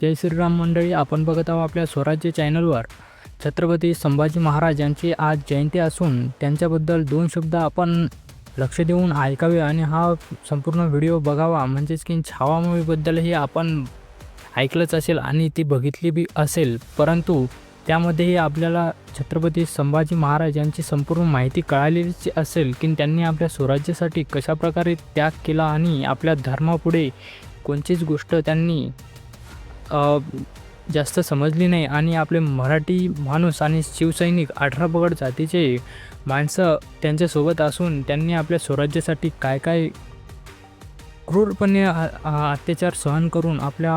जय श्रीराम मंडळी आपण बघत आहोत आपल्या स्वराज्य चॅनलवर. छत्रपती संभाजी महाराज यांची आज जयंती असून त्यांच्याबद्दल दोन शब्द आपण लक्ष देऊन ऐकावे आणि हा संपूर्ण व्हिडिओ बघावा. म्हणजेच की छावा मूवीबद्दलही आपण ऐकलंच असेल आणि ती बघितली बी असेल. परंतु त्यामध्येही आपल्याला छत्रपती संभाजी महाराज यांची संपूर्ण माहिती कळालेलीच असेल की त्यांनी आपल्या स्वराज्यासाठी कशाप्रकारे त्याग केला आणि आपल्या धर्मापुढे कोणतीच गोष्ट त्यांनी जास्त समजली नाही आणि आपले मराठी माणूस आणि शिवसैनिक अठरा पगड जातीचे माणसं त्यांच्यासोबत असून त्यांनी आपल्या स्वराज्यासाठी काय काय क्रूरपणे अत्याचार सहन करून आपल्या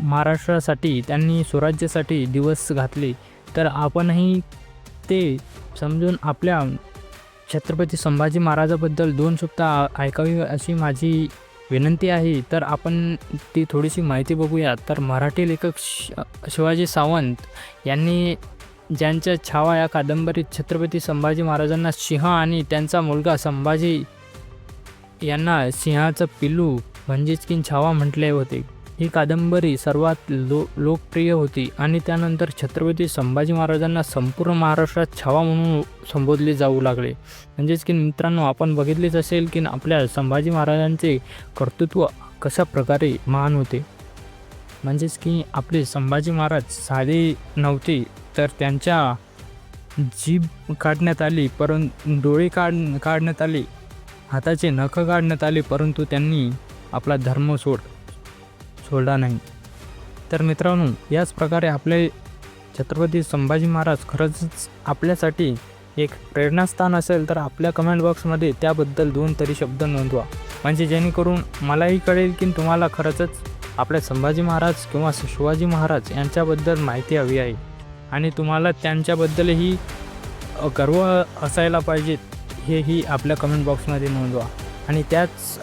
महाराष्ट्रासाठी त्यांनी स्वराज्यासाठी दिवस घातले. तर आपणही ते समजून आपल्या छत्रपती संभाजी महाराजाबद्दल दोन सुप्ता ऐकावी अशी माझी विनंती आहे. तर आपण ती थोडीशी माहिती बघूया. तर मराठी लेखक श शिवाजी सावंत यांनी ज्यांच्या छावा या कादंबरीत छत्रपती संभाजी महाराजांना सिंह आणि त्यांचा मुलगा संभाजी यांना सिंहाचं पिल्लू म्हणजेच की छावा म्हटले होते. ही कादंबरी सर्वात लो लोकप्रिय होती आणि त्यानंतर छत्रपती संभाजी महाराजांना संपूर्ण महाराष्ट्रात छावा म्हणून संबोधले जाऊ लागले. म्हणजेच की मित्रांनो आपण बघितलेच असेल की आपल्या संभाजी महाराजांचे कर्तृत्व कशा प्रकारे महान होते. म्हणजेच की आपले संभाजी महाराज साधे नव्हते तर त्यांच्या जीभ काढण्यात आली परंतु डोळे काढ काढण्यात आले हाताचे नख काढण्यात आले परंतु त्यांनी आपला धर्म सोड सोडला नाही. तर मित्रांनो याच प्रकारे आपले छत्रपती संभाजी महाराज खरंच आपल्यासाठी एक प्रेरणास्थान असेल तर आपल्या कमेंट बॉक्समध्ये त्याबद्दल दोन तरी शब्द नोंदवा. म्हणजे जेणेकरून मलाही कळेल की तुम्हाला खरंचच आपल्या संभाजी महाराज किंवा शिवाजी महाराज यांच्याबद्दल माहिती हवी आहे. आणि तुम्हाला त्यांच्याबद्दलही गर्व असायला पाहिजे हेही आपल्या कमेंट बॉक्समध्ये नोंदवा. आणि त्याच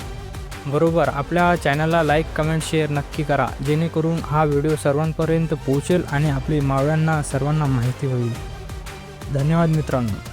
बरोबर. आपल्या चॅनलला लाईक कमेंट शेअर नक्की करा. जेणेकरून हा व्हिडिओ सर्वांपर्यंत पोहोचेल आणि आपली मावळ्यांना सर्वांना माहिती होईल. धन्यवाद मित्रांनो.